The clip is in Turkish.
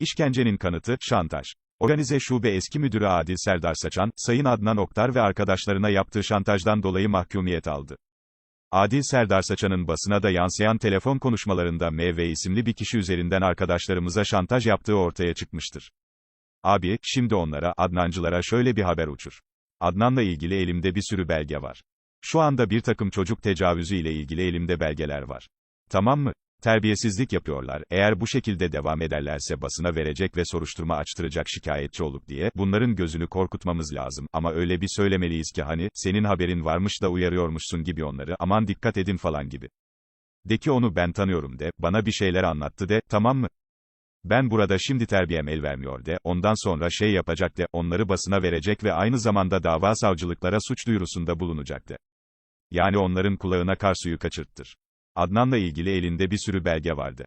İşkencenin kanıtı, şantaj. Organize Şube Eski Müdürü Adil Serdar Saçan, Sayın Adnan Oktar ve arkadaşlarına yaptığı şantajdan dolayı mahkumiyet aldı. Adil Serdar Saçan'ın basına da yansıyan telefon konuşmalarında MV isimli bir kişi üzerinden arkadaşlarımıza şantaj yaptığı ortaya çıkmıştır. Abi, şimdi onlara, Adnancılara şöyle bir haber uçur. Adnan'la ilgili elimde bir sürü belge var. Şu anda bir takım çocuk tecavüzü ile ilgili elimde belgeler var. Tamam mı? Terbiyesizlik yapıyorlar, eğer bu şekilde devam ederlerse basına verecek ve soruşturma açtıracak şikayetçi olup diye, bunların gözünü korkutmamız lazım, ama öyle bir söylemeliyiz ki hani, senin haberin varmış da uyarıyormuşsun gibi onları, aman dikkat edin falan gibi. De ki onu ben tanıyorum de, bana bir şeyler anlattı de, tamam mı? Ben burada şimdi terbiyem el vermiyor de, ondan sonra şey yapacak de, onları basına verecek ve aynı zamanda dava savcılıklara suç duyurusunda bulunacak de. Yani onların kulağına kar suyu kaçırttır. Adnan'la ilgili elinde bir sürü belge vardı.